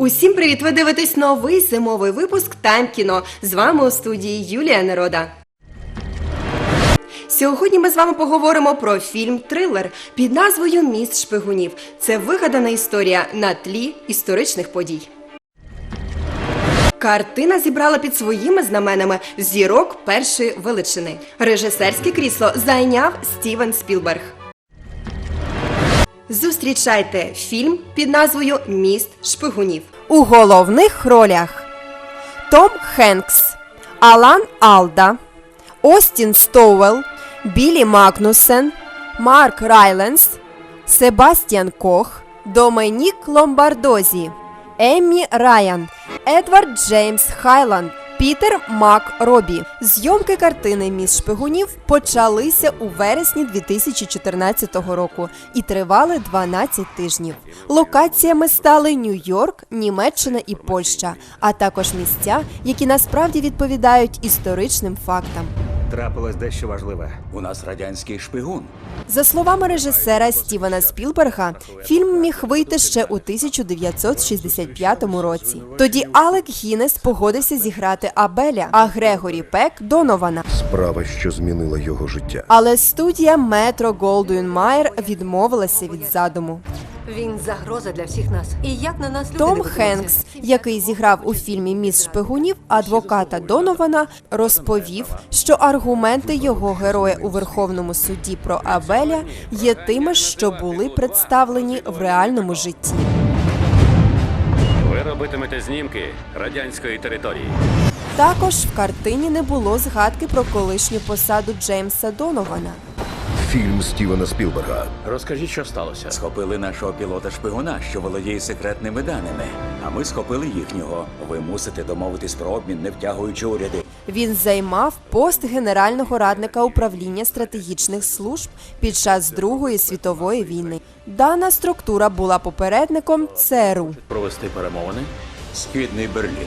Усім привіт! Ви дивитесь новий зимовий випуск Тайм кіно. З вами у студії Юлія Нерода. Сьогодні ми з вами поговоримо про фільм Трилер під назвою Міст шпигунів. Це вигадана історія на тлі історичних подій. Картина зібрала під своїми знаменами зірок першої величини. Режисерське крісло зайняв Стівен Спілберг. Зустрічайте фільм під назвою Міст шпигунів. У головних ролях Том Хенкс, Алан Алда, Остін Стоуел, Білі Магнусен, Марк Райленс, Себастьян Кох, Доменік Ломбардозі, Еммі Райан, Едвард Джеймс Хайланд, Пітер Мак Робі. Зйомки картини Міс шпигунів почалися у вересні 2014 року і тривали 12 тижнів. Локаціями стали Нью-Йорк, Німеччина і Польща, а також місця, які насправді відповідають історичним фактам. Трапилось дещо важливе. У нас радянський шпигун. За словами режисера Стівена Спілберга, фільм міг вийти ще у 1965 році. Тоді Алек Гіннес погодився зіграти Абеля, а Грегорі Пек Донована. Справа, що змінила його життя. Але студія Метро Голдуін Майер відмовилася від задуму. Він загроза для всіх нас. І як на нас люди Том? Хенкс, який зіграв у фільмі Міс шпигунів адвоката Донована, розповів, що аргументи його героя у Верховному суді про Абеля є тими, що були представлені в реальному житті. Ви робитимете знімки радянської території. Також в картині не було згадки про колишню посаду Джеймса Донована. Фільм Стівена Спілберга. Розкажіть, що сталося. Схопили нашого пілота шпигуна, що володіє секретними даними. А ми схопили їхнього. Ви мусите домовитись про обмін, не втягуючи уряди. Він займав пост генерального радника управління стратегічних служб під час Другої світової війни. Дана структура була попередником ЦРУ. Провести перемовини. Східний Берлін.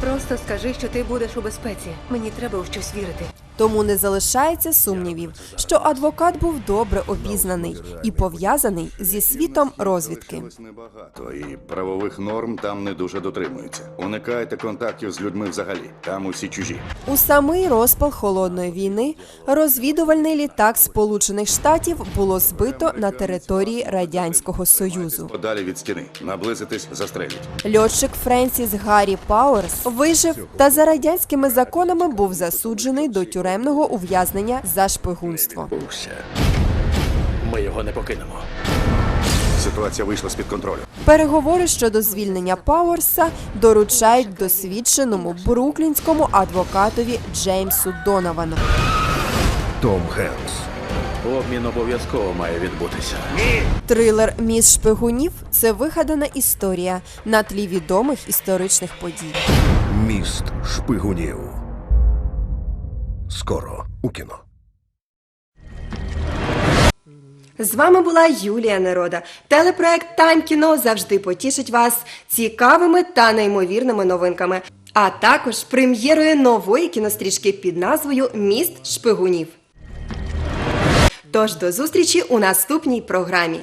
Просто скажи, що ти будеш у безпеці. Мені треба у щось вірити. Тому не залишається сумнівів, що адвокат був добре обізнаний і пов'язаний зі світом розвідки. То і правових норм там не дуже дотримуються. Уникайте контактів з людьми взагалі. Там усі чужі. У самий розпал холодної війни розвідувальний літак Сполучених Штатів було збито на території радянського союзу. Подалі від стіни. Наблизитись, застрелять. Льотчик Френсіс Гаррі Пауерс вижив та за радянськими законами був засуджений до тюремного ув'язнення за шпигунство. Ми його не покинемо. Ситуація вийшла з-під контролю. Переговори щодо звільнення Пауерса доручають досвідченому бруклінському адвокатові Джеймсу Доновану. Том Хенкс. Обмін обов'язково має відбутися. Трилер Міс шпигунів це вигадана історія на тлі відомих історичних подій. Міст шпигунів. Скоро у кіно. З вами була Юлія Нерода. Телепроект Тайм кіно завжди потішить вас цікавими та неймовірними новинками, а також прем'єрою нової кінострічки під назвою Міст шпигунів. Тож до зустрічі у наступній програмі.